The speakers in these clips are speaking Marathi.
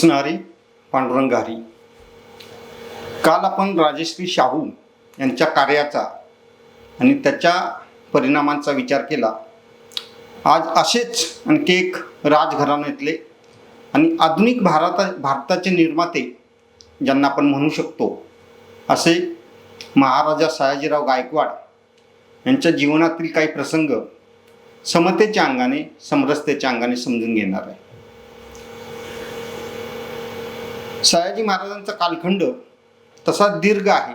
कृष्ण पांडुरंग हरी काल आपण राजश्री शाहू यांच्या कार्याचा आणि त्याच्या परिणामांचा विचार केला. आज असेच आणखी एक राजघराण्यातले आणि आधुनिक भारता भारताचे निर्माते ज्यांना आपण म्हणू शकतो असे महाराजा सयाजीराव गायकवाड यांच्या जीवनातील काही प्रसंग समतेच्या अंगाने समरसतेच्या अंगाने समजून घेणार आहे. सयाजी महाराजांचा कालखंड तसा दीर्घ आहे.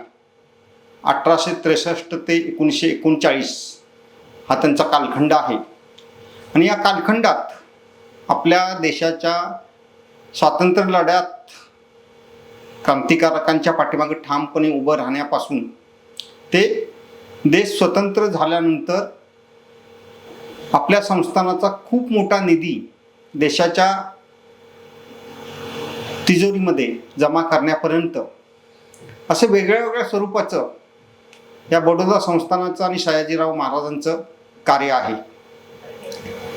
अठराशे त्रेसष्ट ते एकोणीसशे एकोणचाळीस हा त्यांचा कालखंड आहे. आणि या कालखंडात आपल्या देशाच्या स्वातंत्र्य लढ्यात क्रांतिकारकांच्या पाठीमागे ठामपणे उभं राहण्यापासून ते देश स्वतंत्र झाल्यानंतर आपल्या संस्थानाचा खूप मोठा निधी देशाच्या तिजोरीमध्ये जमा करण्यापर्यंत. असं वेगळ्या वेगळ्या स्वरूपाचं या बडोदा संस्थानाचं आणि सयाजीराव महाराजांचं कार्य आहे.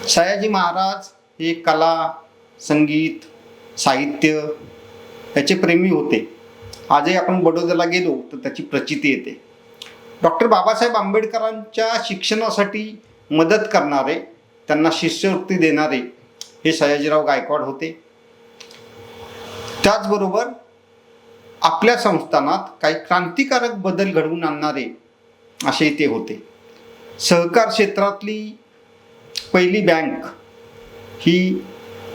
सयाजी महाराज हे कला संगीत साहित्य याचे प्रेमी होते. आजही आपण बडोद्याला गेलो तर त्याची प्रचिती येते. डॉक्टर बाबासाहेब आंबेडकरांच्या शिक्षणासाठी मदत करणारे त्यांना शिष्यवृत्ती देणारे हे सयाजीराव गायकवाड होते. त्याचबरोबर आपल्या संस्थानात काही क्रांतिकारक बदल घडवून आणणारे असे ते होते. सहकार क्षेत्रातली पहिली बँक ही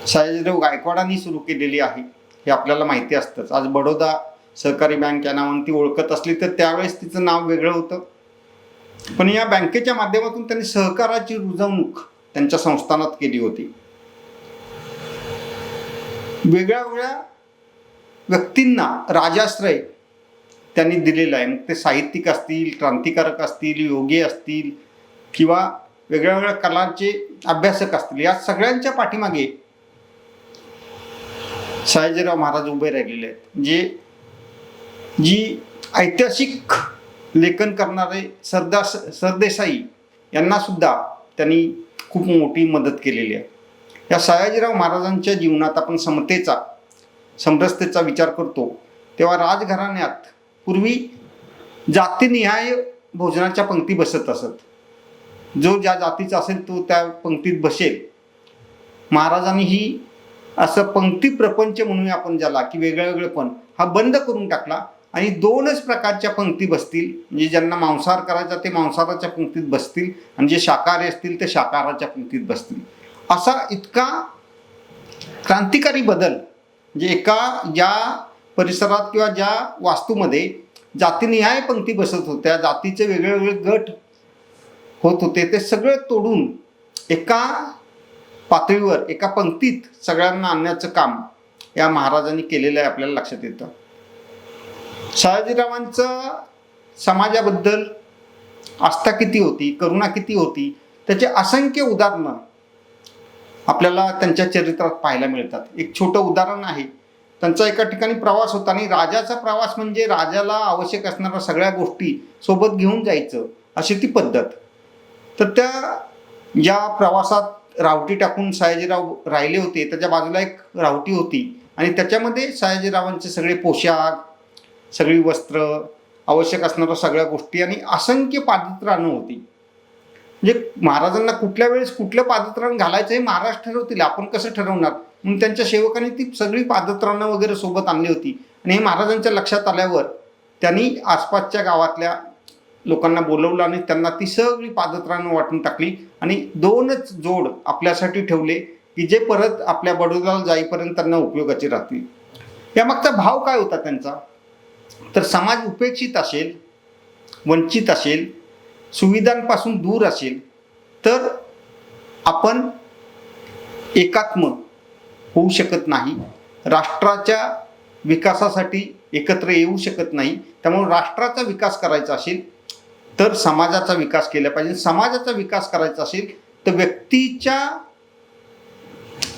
सयाजीराव गायकवाडांनी सुरू केलेली आहे हे आपल्याला माहिती असतंच. आज बडोदा सहकारी बँक या नावाने ती ओळखत असली तर त्यावेळेस तिचं नाव वेगळं होतं. पण या बँकेच्या माध्यमातून त्यांनी सहकाराची रुजवणूक त्यांच्या संस्थानात केली होती. वेगळ्या वेगळ्या व्यक्तींना राजाश्रय त्यांनी दिलेला आहे. मग ते साहित्यिक असतील क्रांतिकारक असतील योगी असतील किंवा वेगळ्या वेगळ्या कलांचे अभ्यासक असतील या सगळ्यांच्या पाठीमागे सयाजीराव महाराज उभे राहिलेले आहेत. जे जी ऐतिहासिक लेखन करणारे सरदार सरदेसाई यांना सुद्धा त्यांनी खूप मोठी मदत केलेली आहे. या सयाजीराव महाराजांच्या जीवनात आपण समतेचा समरसतेचा विचार करतो तेव्हा राजघराण्यात पूर्वी जातीनिहाय भोजनाच्या पंक्ती बसत असत. जो ज्या जातीचा असेल तो त्या पंक्तीत बसेल. महाराजांनी ही असं पंक्ती प्रपंच म्हणूया आपण ज्याला की वेगळं वेगळं पण हा बंद करून टाकला आणि दोनच प्रकारच्या पंक्ती बसतील. म्हणजे ज्यांना मांसाहार करायचा ते मांसाहाराच्या पंक्तीत बसतील आणि जे शाकाहारी असतील ते शाकाहाराच्या पंक्तीत बसतील. असा इतका क्रांतिकारी बदल म्हणजे एका ज्या परिसरात किंवा ज्या वास्तूमध्ये जातीनिहाय पंक्ती बसत होत्या जातीचे वेगळे वेगळे गट होत होते ते सगळे तोडून एका पातळीवर एका पंक्तीत सगळ्यांना आणण्याचं काम या महाराजांनी केलेलं आहे आपल्याला लक्षात येतं. शहाजीरावांचं समाजाबद्दल आस्था किती होती करुणा किती होती त्याचे असंख्य उदाहरणं आपल्याला त्यांच्या चरित्रात पाहायला मिळतात. एक छोटं उदाहरण आहे. त्यांचा एका ठिकाणी प्रवास होता आणि राजाचा प्रवास म्हणजे राजाला आवश्यक असणाऱ्या सगळ्या गोष्टी सोबत घेऊन जायचं अशी ती पद्धत. तर त्या ज्या प्रवासात रावटी टाकून सयाजीराव राहिले होते. त्याच्या बाजूला एक रावटी होती आणि त्याच्यामध्ये सयाजीरावांचे सगळे पोशाख सगळी वस्त्र आवश्यक असणाऱ्या सगळ्या गोष्टी आणि असंख्य पादत्राणं होती. म्हणजे महाराजांना कुठल्या वेळेस कुठलं पादत्राण घालायचं हे महाराज ठरवतील आपण कसं ठरवणार? म्हणून त्यांच्या सेवकांनी ती सगळी पादत्राणं वगैरे सोबत आणली होती. आणि हे महाराजांच्या लक्षात आल्यावर त्यांनी आसपासच्या गावातल्या लोकांना बोलवलं आणि त्यांना ती सगळी पादत्राणं वाटून टाकली आणि दोनच जोड आपल्यासाठी ठेवले की जे परत आपल्या बडोद्याला जाईपर्यंत त्यांना उपयोगाचे राहतील. यामागचा भाव काय होता त्यांचा? तर समाज उपेक्षित असेल वंचित असेल सुविधांपासून दूर असेल तर आपण एकात्म होऊ शकत नाही. राष्ट्राच्या विकासासाठी एकत्र येऊ शकत नाही. त्यामुळे राष्ट्राचा विकास करायचा असेल तर समाजाचा विकास केला पाहिजे. समाजाचा विकास करायचा असेल तर व्यक्तीच्या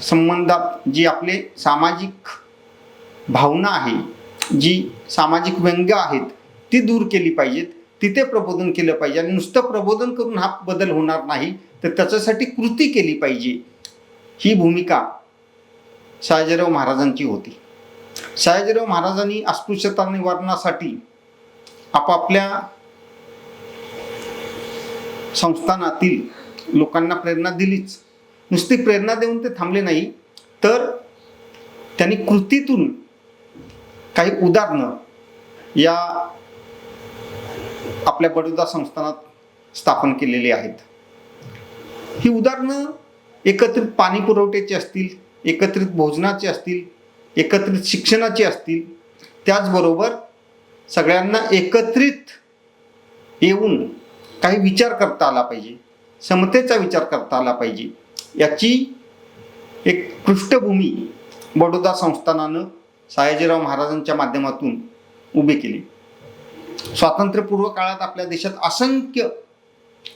संबंधात जी आपले सामाजिक भावना आहे जी सामाजिक व्यंग आहेत ती दूर केली पाहिजेत. तिथे प्रबोधन केलं पाहिजे आणि नुसतं प्रबोधन करून हा बदल होणार नाही तर त्याच्यासाठी कृती केली पाहिजे. ही भूमिका शहाजीराव महाराजांची होती. सयाजीराव महाराजांनी अस्पृश्यता निवारणासाठी आपापल्या संस्थानातील लोकांना प्रेरणा दिलीच. नुसती प्रेरणा देऊन ते थांबले नाही तर त्यांनी कृतीतून काही उदाहरणं या आपल्या बडोदा संस्थानात स्थापन केलेली आहेत. ही उदाहरणं एकत्रित पाणी पुरवठ्याची असतील एकत्रित भोजनाची असतील एकत्रित शिक्षणाची असतील त्याचबरोबर सगळ्यांना एकत्रित येऊन काही विचार करता आला पाहिजे समतेचा विचार करता आला पाहिजे. याची एक पृष्ठभूमी बडोदा संस्थानानं सयाजीराव महाराजांच्या माध्यमातून उभी केली. स्वातंत्र्यपूर्व काळात आपल्या देशात असंख्य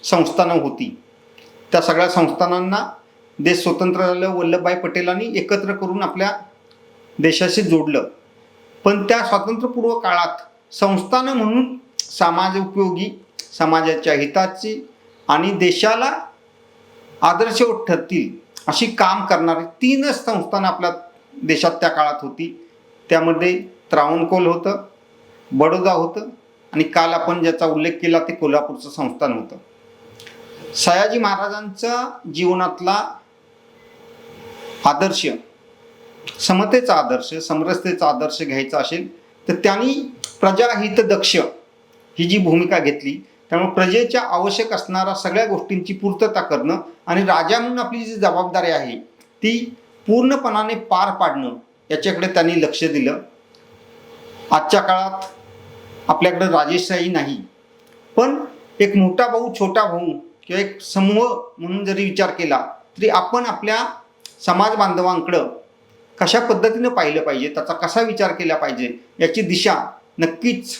संस्थानं होती. त्या सगळ्या संस्थानांना देश स्वतंत्र झालं वल्लभभाई पटेलांनी एकत्र करून आपल्या देशाशी जोडलं. पण त्या स्वातंत्र्यपूर्व काळात संस्थानं म्हणून समाज उपयोगी समाजाच्या हिताची आणि देशाला आदर्श ठरतील अशी काम करणारी तीनच संस्थानं आपल्या देशात त्या काळात होती. त्यामध्ये त्रावणकोल होतं बडोदा होतं आणि काल आपण ज्याचा उल्लेख केला ते कोल्हापूरचं संस्थान होतं. सयाजी महाराजांचा जीवनातला आदर्श समतेचा आदर्श समरसतेचा आदर्श घ्यायचा असेल तर त्यांनी प्रजाहित दक्ष ही जी भूमिका घेतली त्यामुळे प्रजेच्या आवश्यक असणाऱ्या सगळ्या गोष्टींची पूर्तता करणं आणि राजा म्हणून आपली जी जबाबदारी आहे ती पूर्णपणाने पार पाडणं याच्याकडे त्यांनी लक्ष दिलं. आजच्या काळात आपल्याकडे राजेशाही नाही. पण एक मोठा भाऊ छोटा भाऊ किंवा एक समूह म्हणून जरी विचार केला तरी आपण आपल्या समाज बांधवांकडं कशा पद्धतीनं पाहिलं पाहिजे त्याचा कसा विचार केला पाहिजे याची दिशा नक्कीच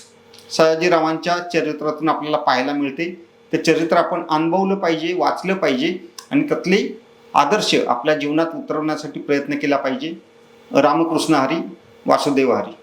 सयाजीरावांच्या चरित्रातून आपल्याला पाहायला मिळते. ते चरित्र आपण अनुभवलं पाहिजे वाचलं पाहिजे आणि त्यातले आदर्श आपल्या जीवनात उतरवण्यासाठी प्रयत्न केला पाहिजे. रामकृष्ण हरी वासुदेव हरी.